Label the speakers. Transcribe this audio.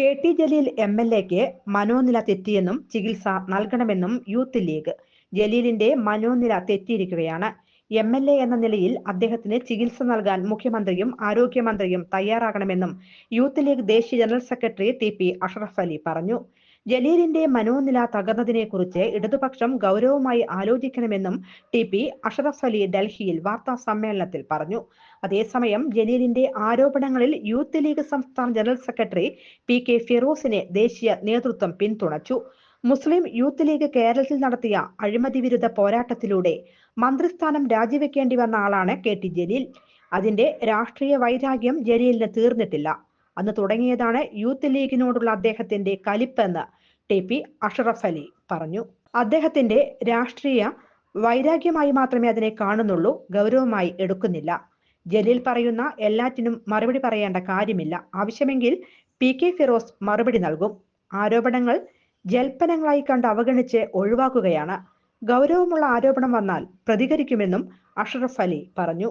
Speaker 1: K T Jaleel M L എക്ക് മനോനില തെറ്റിയെന്നും ചികിത്സ നൽകണമെന്നും യൂത്ത് ലീഗ്. ജലീലിന്റെ മനോനില തെറ്റിയിരിക്കുകയാണ്. എം എൽ എ എന്ന നിലയിൽ അദ്ദേഹത്തിന് ചികിത്സ നൽകാൻ മുഖ്യമന്ത്രിയും ആരോഗ്യമന്ത്രിയും തയ്യാറാകണമെന്നും യൂത്ത് ലീഗ് ദേശീയ general secretary T P Ashraf Ali പറഞ്ഞു. ജലീലിന്റെ മനോനില തകർന്നതിനെ കുറിച്ച് ഇടതുപക്ഷം ഗൗരവമായി ആലോചിക്കണമെന്നും ടി പി അഷറഫ് അലി ഡൽഹിയിൽ വാർത്താ സമ്മേളനത്തിൽ പറഞ്ഞു. അതേസമയം ജലീലിന്റെ ആരോപണങ്ങളിൽ യൂത്ത് ലീഗ് സംസ്ഥാന ജനറൽ സെക്രട്ടറി പി കെ ഫിറോസിനെ ദേശീയ നേതൃത്വം പിന്തുണച്ചു. മുസ്ലിം യൂത്ത് ലീഗ് കേരളത്തിൽ നടത്തിയ അഴിമതി വിരുദ്ധ പോരാട്ടത്തിലൂടെ മന്ത്രിസ്ഥാനം രാജിവെക്കേണ്ടി വന്ന ആളാണ് കെ ടി ജലീൽ. അതിന്റെ രാഷ്ട്രീയ വൈരാഗ്യം ജലീലിന് തീർന്നിട്ടില്ല. അന്ന് തുടങ്ങിയതാണ് യൂത്ത് ലീഗിനോടുള്ള അദ്ദേഹത്തിന്റെ കലിപ്പെന്ന് ടി പി അഷറഫ് അലി പറഞ്ഞു. അദ്ദേഹത്തിന്റെ രാഷ്ട്രീയ വൈരാഗ്യമായി മാത്രമേ അതിനെ കാണുന്നുള്ളൂ ഗൗരവമായി എടുക്കുന്നില്ല. ജലീൽ പറയുന്ന എല്ലാറ്റിനും മറുപടി പറയേണ്ട കാര്യമില്ല. ആവശ്യമെങ്കിൽ പി കെ ഫിറോസ് മറുപടി നൽകും. ആരോപണങ്ങൾ ജൽപ്പനങ്ങളായി കണ്ട് അവഗണിച്ച് ഒഴിവാക്കുകയാണ്. ഗൗരവമുള്ള ആരോപണം വന്നാൽ പ്രതികരിക്കുമെന്നും അഷറഫ് അലി പറഞ്ഞു.